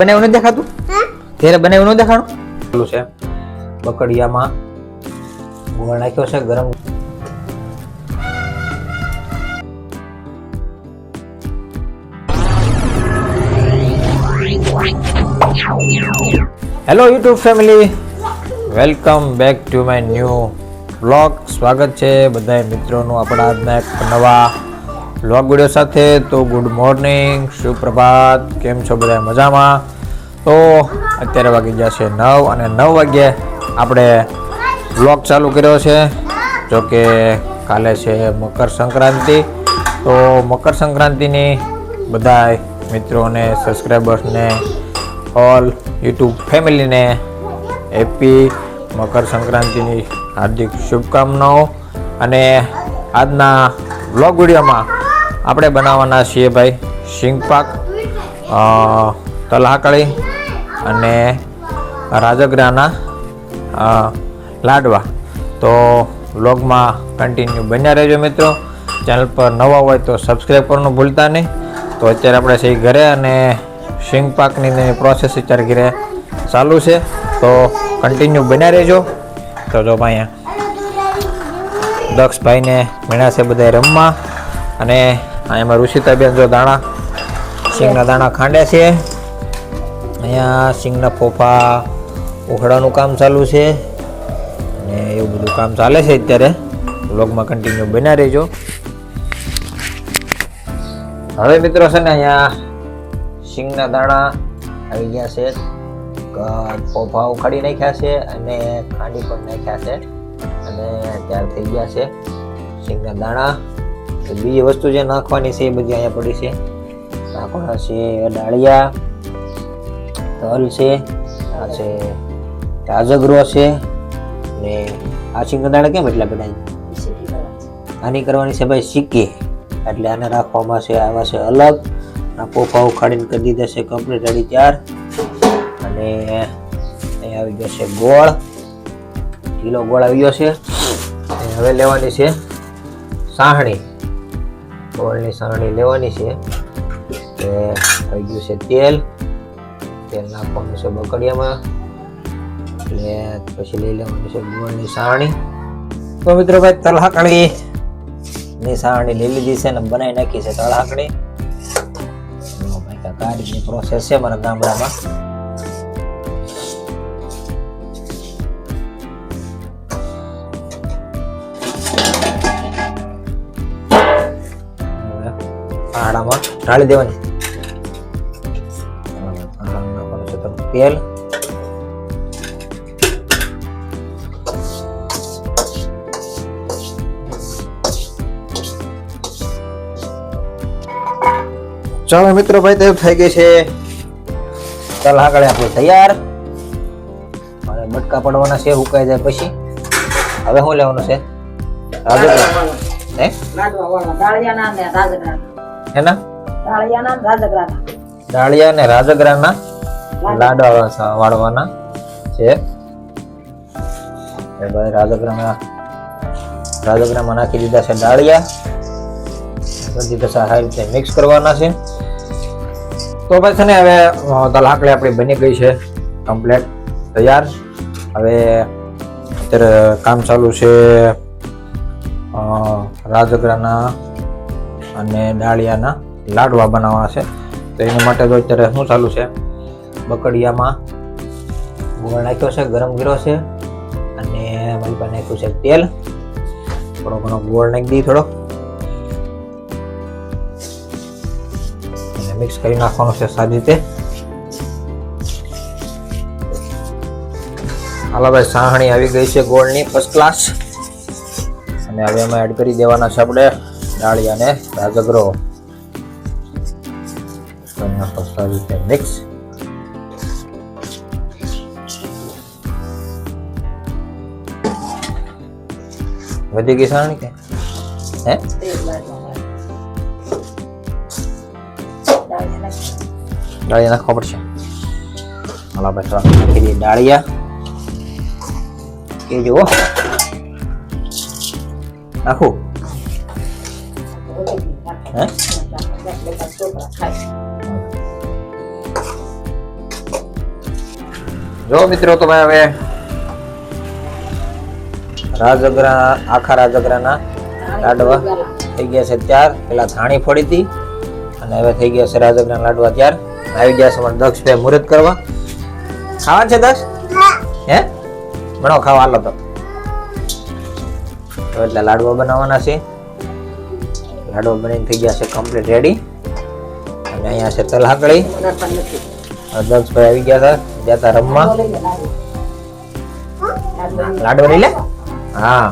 બનાવ્યું નથી દેખાતું? ઘેરે બનાવ્યું ન દેખાણું? પેલું છે બકડિયામાં ગોળ નાખ્યો છે ગરમ hello YouTube family welcome back to my new vlog સ્વાગત છે બધા મિત્રોનું આપણા આજના એક નવા વ્લોગ વીડિયો સાથે તો ગુડ મોર્નિંગ, સુપ્રભાત, કેમ છો બધા મજામાં? તો અત્યારે વાગી ગયા છે નવ અને નવ વાગ્યે આપણે વ્લોગ ચાલુ કર્યો છે જો કે કાલે છે મકર સંક્રાંતિ. તો મકર સંક્રાંતિની બધા મિત્રોને સબસ્ક્રાઈબર્સને ઓલ યુટ્યુબ ફેમિલીને હેપી મકર સંક્રાંતિની હાર્દિક શુભકામનાઓ. અને આજના વ્લોગ વિડીયોમાં આપણે બનાવવાના છીએ ભાઈ શિંગપાક અ, તલહાકળી અને રાજગરાના લાડવા. તો વ્લોગમાં કન્ટિન્યુ બન્યા રહેજો મિત્રો. ચેનલ પર નવા હોય તો સબસ્ક્રાઈબ કરવાનું ભૂલતા નહીં. તો અત્યારે આપણે છે ઘરે અને શીંગ પાકની પ્રોસેસ અત્યારે ઘરે ચાલુ છે. તો કન્ટિન્યુ બન્યા રહેજો. તો જો અહીંયા દક્ષભાઈને મેળા છે બધા રમવા. અને અહીંયામાં ઋષિતાબેન જો દાણા, સિંગના દાણા ખાંડે છે. અહીંયા સિંગના ફોફા ઉખડાનું કામ ચાલુ છે. અને એવું બધું કામ ચાલે છે અત્યારે. વ્લોગમાં કન્ટિન્યુ બન્યા રહેજો. હવે મિત્રો છે ને અહીંયા સિંગના દાણા આવી ગયા છે. ફોફા ઉખાડી નાખ્યા છે અને ખાંડી પણ નાખ્યા છે. અને તૈયાર થઈ ગયા છે સિંગના દાણા. તો બીજી વસ્તુ જે નાખવાની છે એ બધી અહીંયા પડી છે. નાખવાના છે ડાળિયા, તલ છે, આ છે રાજગરો છે, ને આ સિંગના કેમ એટલા બધા આની કરવાની છે ભાઈ સિક્કી એટલે આને રાખવામાં છે, આવા છે અલગ. આ પોફા ઉખાડીને કરી દીધા છે કમ્પ્લીટ રેડી ચાર અને અહીં આવી ગયો છે ગોળ. કિલો ગોળ આવી ગયો છે હવે લેવાની છે સાહણી. ગોળની સારણી લેવાની છે. તે થઈ ગયું છે તેલ. તેલ નાખવાનું છે બકડિયામાં. એટલે પછી લઈ લેવાની છે ગોળની સારણી. તો મિત્રો ભાઈ ની સારણી લઈ લીધી છે ને બનાવી નાખી છે તળાકડી રીતની પ્રોસેસ છે મારા ગામડામાં. ઢાળી દેવાની. તેલ. ચાલો મિત્રો ભાઈ તો થઈ ગઈ છે. ચાલ આગળ આપણે તૈયાર. અને બટકા પડવાના છે હુકાઈ જાય પછી. હવે શું લેવાનું છે? રાજગરા હે ને? એના રાજગરાના. ડાળિયા અને રાજગરાના લાડવા. વાળવાના છે. ભાઈ રાજગરામાં રાજગરામાં નાખી દીધા છે ડાળિયા. બધી કસા સારી રીતે મિક્સ કરવાના છે. તો ભાઈ છે ને હવે અ, આપણી બની ગઈ છે. કમ્પ્લેટ તૈયાર. હવે અત્યારે કામ ચાલુ છે રાજગરાના અને ડાળિયાના. લાડવા બનાવવાના છે. તો એના માટે તો અત્યારે શું ચાલુ છે? બકડિયામાં ગોળ નાખ્યો છે, ગરમ કર્યો છે અને મારી પાસે નાખ્યું છે તેલ. થોડો ઘણો ગોળ નાખી દઈ થોડો. મિક્સ કરી નાખવાનું છે સારી રીતે. હાલો ભાઈ, સાહણી આવી ગઈ છે ગોળની ફર્સ્ટ ક્લાસ અને હવે અમે એડ કરી દેવાના છે આપણે ડાળિયાને રાજગરો નાખો સારી રીતે મિક્સ વધી ગઈ સાહણી કે? હે. ડાળિયા નાખવા પડશે. હાલો, ભાઈ, થોડા નાખી દઈએ. ડાળિયા. એ જુઓ. નાખું? હે? જો મિત્રો, તમે ભાઈ હવે રાજગરા, આખા રાજગરાના લાડવા થઈ ગયા છે ત્યાર. પેલા ધાણી ફોડી હતી અને હવે થઈ ગયા છે રાજગરાના લાડવા ત્યાર. આવી ગયા છે અમારા દક્ષભાઈ મુહૂર્ત કરવા. ખાવા છે દક્ષ? હે? બનો ખાવા હાલો તો. એટલે લાડવા બનાવવાના છે. લાડવા બનીને થઈ ગયા છે કમ્પ્લીટ રેડી અને અહીંયા છે તલ હાકડી મને પણ નથી દક્ષભાઈ આવી ગયા હતા ગયા રમવા. લાડવો લઈ લે, હા.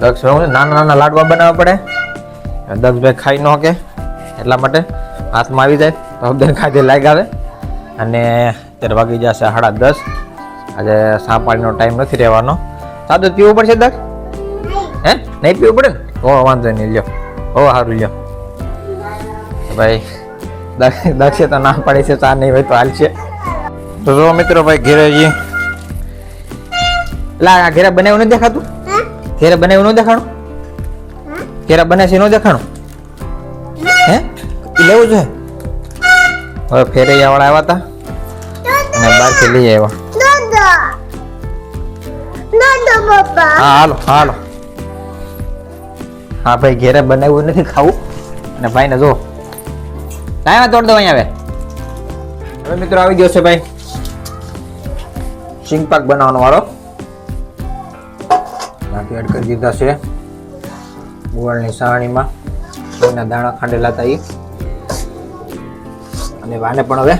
દક્ષ નાના નાના લાડવા બનાવવા પડે. દક્ષભાઈ ખાઈ ન કે એટલા માટે હાથમાં આવી જાય. તો બે ખાધે લાગ આવે અને અત્યારે વાગી જશે સાડા દસ. આજે સા પાણીનો ટાઈમ નથી રહેવાનો. સાદું પીવું પડશે દક્ષ? હે? નહીં પીવું પડે ને? ઓ વાંધો નહીં લ્યો. ઓ સારું લ્યો. ભાઈ દક્ષે તો ના પડે છે ચા નહીં હોય તો હાલશે. તો જો મિત્રો ભાઈ ઘેરે જઈએ લા આ ઘેરા બનાવ્યું નથી દેખાતું? ઘેરા બનાવ્યું ન દેખાણું? ઘેરા બને છે ન દેખાણું? હે? એ લેવું છે? હવે ફેરૈયા વાળા આવ્યા હતા અને બહારથી લઈ આવ્યા. હા હાલો હાલો. હા ભાઈ ઘેરે બનાવ્યું નથી ખાવું. અને ભાઈને જો. લાવ્યા તોડ દો અહીંયા હવે. હવે મિત્રો આવી ગયો છે ભાઈ. સિંગ પાક બનાવવાનો વાળો નાખી એડ કરી દીધા છે ગોળની સાણીમાં એના દાણા ખાંડેલા હતા એ. અને વાને પણ હવે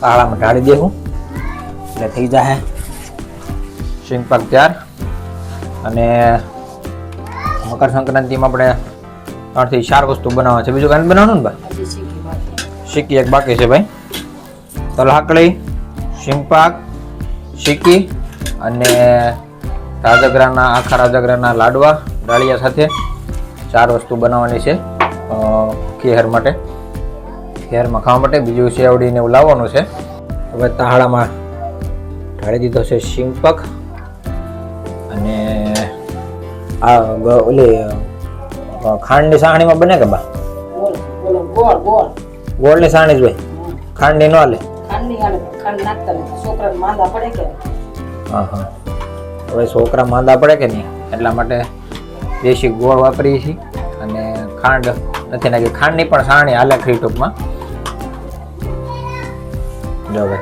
પાળામાં ઢાળી દેવું. એટલે થઈ જાય સિંગ પાક તૈયાર. અને મકર સંક્રાંતિમાં આપણે ત્રણથી ચાર વસ્તુ બનાવવા છે. બીજું કાંઈ બનાવવાનું ને ભાઈ? શીખી એક બાકી છે ભાઈ. તલહાકડી શિંગપાક સિક્કી અને રાજગરાના આખા રાજગરાના લાડવા ડાળિયા સાથે ચાર વસ્તુ બનાવવાની છે ખેહર માટે. ખેહરમાં ખાવા માટે બીજું સેવડીને એવું લાવવાનું છે. હવે તાહાળામાં ઢાળી દીધો છે શિંગપક અને આ ઓલી ખાંડની સાણીમાં બને કે બા? ગોળ, ગોળ, ગોળ, ગોળ. ગોળની સાણી જ ભાઈ ખાંડની ન હાલે હા હા હવે છોકરા માંદા પડે કે નહીં? એટલા માટે દેશી ગોળ વાપરીએ છીએ અને ખાંડ નથી નાખી. ખાંડની પણ સાણી હાલે ખરી ટૂંકમાં. હવે.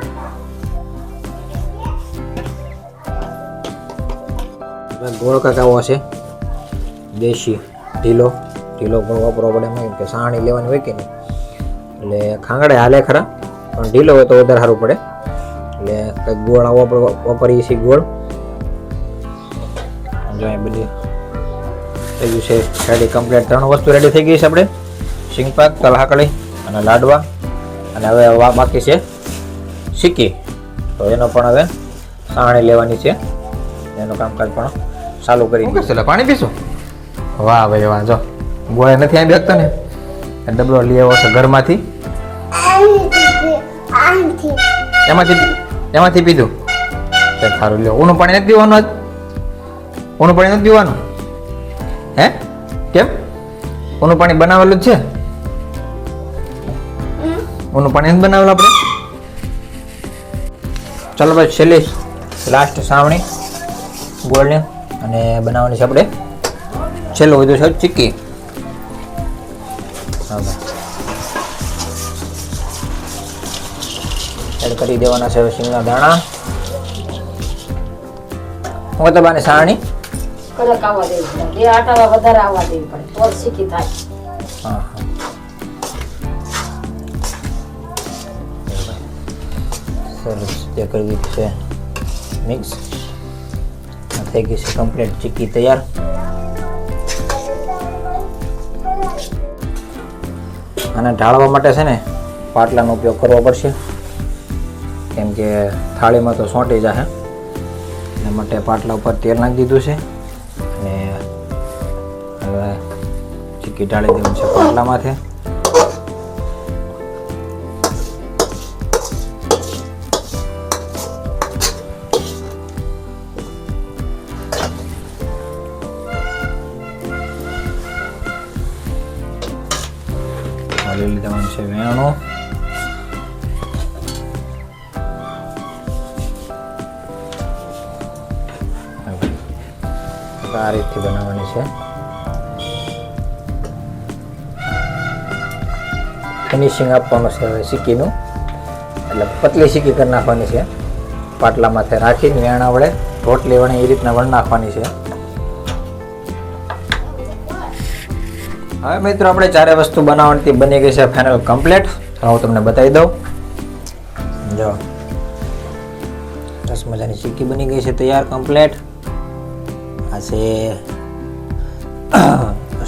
ગોળ કકાવો છે. દેશી ઢીલો. ઢીલો ગોળ વાપરવો પડે એમ કે સાણી લેવાની હોય કે નહીં. એટલે ખાંગડે હાલે ખરા. પણ ઢીલો હોય તો વધારે સારું પડે. એટલે કંઈક ગોળ આવો વાપરીએ છીએ ગોળ. જો એ બધી થઈ ગયું છે રેડી કમ્પ્લીટ ત્રણ વસ્તુ રેડી થઈ ગઈ છે આપણે. સિંગપાક તલહાકડી અને લાડવા. અને હવે બાકી છે સિક્કી તો એનો પણ હવે સાણી લેવાની છે. એનું કામકાજ પણ ચાલુ કરી દીધું. પાણી પીશું? વાહ ભાઈ વાહ જો. ગોળે નથી આવી શકતા ને? ડબલો લઈ આવ્યો છે ઘરમાંથી. એમાંથી એમાંથી પીધું. તે સારું લ્યો. ઊનું પાણી નથી પીવાનું આજ? ઊનું પાણી નથી પીવાનું? હે? કેમ? ઊનું પાણી બનાવેલું જ છે? ઊનું પાણી નથી બનાવેલું આપણે? ચાલો ભાઈ છેલ્લી લાસ્ટ સાવણી. ગોળને અને બનાવવાની છે આપણે. છેલ્લું વધુ છે ચીક્કી હા ભાઈ. એડ કરી દેવાના છે સિંગના દાણા હું તો બાને સાણી. કડક આવવા દેવી પડે. આટાવા વધારે આવવા દેવી પડે. તો શીખી થાય. હા સરસ તે કરવી છે. મિક્સ. થઈ ગઈ છે કમ્પ્લીટ ચીક્કી તૈયાર. અને ઢાળવા માટે છે ને પાટલાનો ઉપયોગ કરવો પડશે. કેમ કે થાળીમાં તો સોંટી જશે એના માટે પાટલા ઉપર તેલ નાખી દીધું છે. અને હવે ચીક્કી ઢાળી દેવું છે પાટલામાંથી. લઈ લીધવાનું છે વેણું. આ રીતથી બનાવવાની છે. ફિનિશિંગ આપવાનું છે હવે સિક્કીનું એટલે પતલી સિક્કી કરી નાખવાની છે. પાટલા માથે રાખીને વેણા વડે રોટલી વણે એ રીતના વણ નાખવાની છે. હવે મિત્રો, આપણે ચારે વસ્તુ બનાવવાની બની ગઈ છે ફાઇનલ કમ્પ્લીટ હું તમને બતાવી દઉં. જો, સરસ મજાની સિક્કી બની ગઈ છે, તૈયાર કમ્પ્લીટ આ છે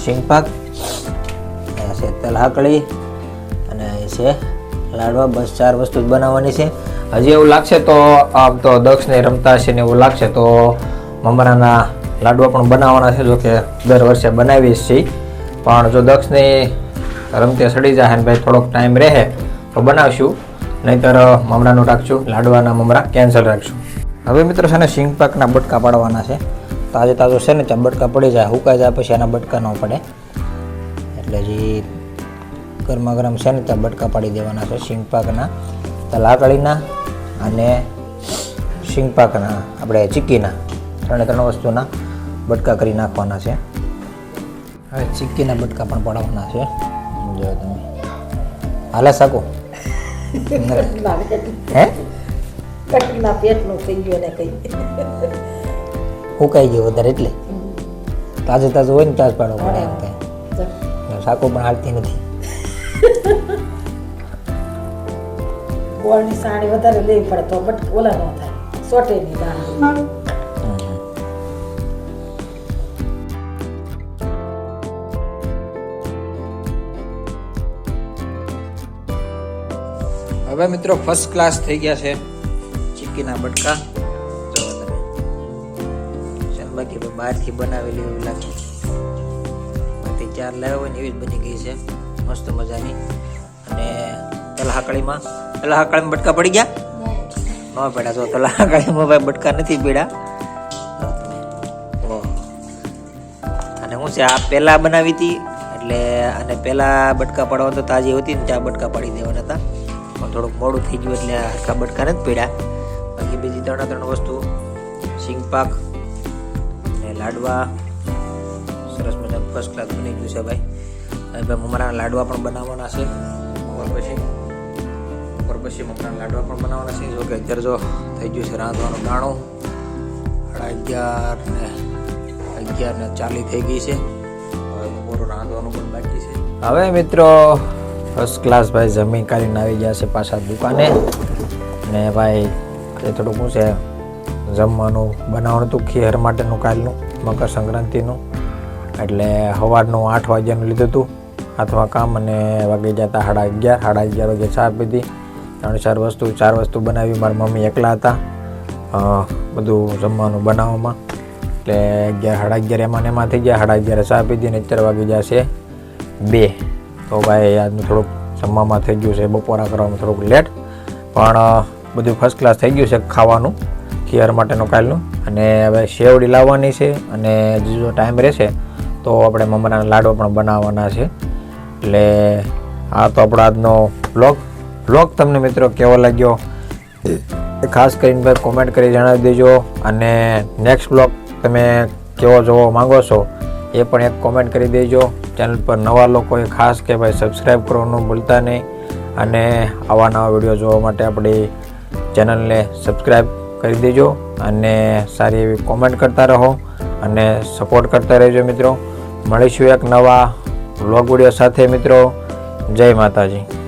સિંગ આ છે તલ હાકડી અને છે લાડવા બસ ચાર વસ્તુ જ બનાવવાની છે. હજી એવું લાગશે તો, આમ તો દક્ષને રમતા હશે ને એવું લાગશે તો મમરાના લાડવા પણ બનાવવાના છે, જો કે દર વર્ષે બનાવીએ છીએ. પણ જો દક્ષને રમતે સડી જાય ને ભાઈ થોડોક ટાઈમ રહે, તો બનાવશું. નહીતર, મમરાનું રાખશું, લાડવાના મમરા કેન્સલ રાખશું. હવે મિત્રો છે ને સિંગ પાકના બટકા પાડવાના છે. તાજે તાજો છે ને ત્યાં બટકા પડી જાય હુકાઈ જાય પછી એના બટકા ન પડે. એટલે જે ગરમા ગરમ છે ને ત્યાં બટકા પાડી દેવાના છે શીંગપાકના પાકના લાકડીના અને શીંગપાકના આપણે ચીક્કીના ત્રણે ત્રણ વસ્તુના બટકા કરી નાખવાના છે. હવે ચીક્કીના બટકા પણ પડાવવાના છે. જો તમે. હાલે સાકું? હે? પેટનું થઈ ગયું ને કઈ. હુકાઈ ગયું વધારે એટલે. તાજે તાજું હોય ને તાજ પાડવું પડે એમ થાય શાકો પણ હાલતી નથી. ગોળની સાણી વધારે લેવી પડે તો બટ ઓલા ન થાય. સોટેની દાણ. હવે મિત્રો ફર્સ્ટ ક્લાસ થઈ ગયા છે. ચીકીના બટકા. ચાલ પણ બહારથી બનાવેલી એવું લાગે. બાકી ચાર લાવ્યા હોય ને એવી જ બની ગઈ છે. મસ્ત મજાની. અને તલહાકડીમાં તલહાકડીમાં બટકા પડી ગયા? ન પડ્યા તો તલહાકડીમાં ભાઈ બટકા નથી પડ્યા. અને હું છે, આ પહેલાં બનાવી હતી, એટલે અને પહેલાં બટકા પાડવા તો તાજી હતી ને, ત્યાં બટકા પાડી દેવાના હતા. પણ થોડુંક મોડું થઈ ગયું એટલે આખા બટકા નથી પડ્યા બાકી બીજી ત્રણે ત્રણ વસ્તુ, સિંગ પાક લાડવા. સરસ મજા ફર્સ્ટ ક્લાસ બની ગયું છે ભાઈ. ભાઈ મમરાના લાડવા પણ બનાવવાના છે. બપોર પછી બપોર પછી મમરાના લાડવા પણ બનાવવાના છે. જો કે અત્યારે જો થઈ ગયું છે રાંધવાનું દાણું સાડા અગિયાર ને અગિયાર ને ચાલી થઈ ગઈ છે. હવે બપોર રાંધવાનું પણ બાકી છે. હવે મિત્રો ફર્સ્ટ ક્લાસ ભાઈ જમીન કાઢીને આવી ગયા છે પાછા દુકાને. ને ભાઈ, એ થોડુંક શું છે જમવાનું બનાવવાનું હતું ખીર માટેનું કાલનું, મકર સંક્રાંતિનું. એટલે સવારનું આઠ વાગ્યાનું લીધું હતું. હાથમાં કામ અને વાગી જતા સાડા અગિયાર સાડા અગિયાર વાગે ચા પીધી. ત્રણ ચાર વસ્તુ ચાર વસ્તુ બનાવી. મારા મમ્મી એકલા હતા બધું જમવાનું બનાવવામાં. એટલે અગિયાર, સાડા અગિયાર એમાં એમાં થઈ ગયા. સાડા અગિયાર ચા પીધી ને અત્યારે વાગી જશે બે. તો ભાઈ, આજનું થોડુંક જમવામાં થઈ ગયું છે, બપોરા કરવામાં થોડુંક લેટ. પણ બધું ફર્સ્ટ ક્લાસ થઈ ગયું છે ખાવાનું. ખીયર માટેનું કાલનું અને હવે શેવડી લાવવાની છે અને જો ટાઈમ રહેશે, તો આપણે મમરાના લાડવા પણ બનાવવાના છે. એટલે આ તો આપણો આજનો બ્લોગ બ્લોગ તમને મિત્રો કેવો લાગ્યો? ખાસ કરીને ભાઈ કોમેન્ટ કરી જણાવી દેજો. અને નેક્સ્ટ બ્લોગ તમે કેવો જોવો માંગો છો, એ પણ એક કોમેન્ટ કરી દેજો. ચેનલ પર નવા લોકોએ ખાસ કે ભાઈ સબસ્ક્રાઈબ કરવાનું ભૂલતા નહીં. અને આવા નવા વીડિયો જોવા માટે આપણી ચેનલને સબસ્ક્રાઈબ કરી દેજો અને સારી એવી કોમેન્ટ કરતા રહો અને સપોર્ટ કરતા રહેજો મિત્રો. મળીશું એક નવા વ્લોગ વીડિયો સાથે મિત્રો. જય માતાજી.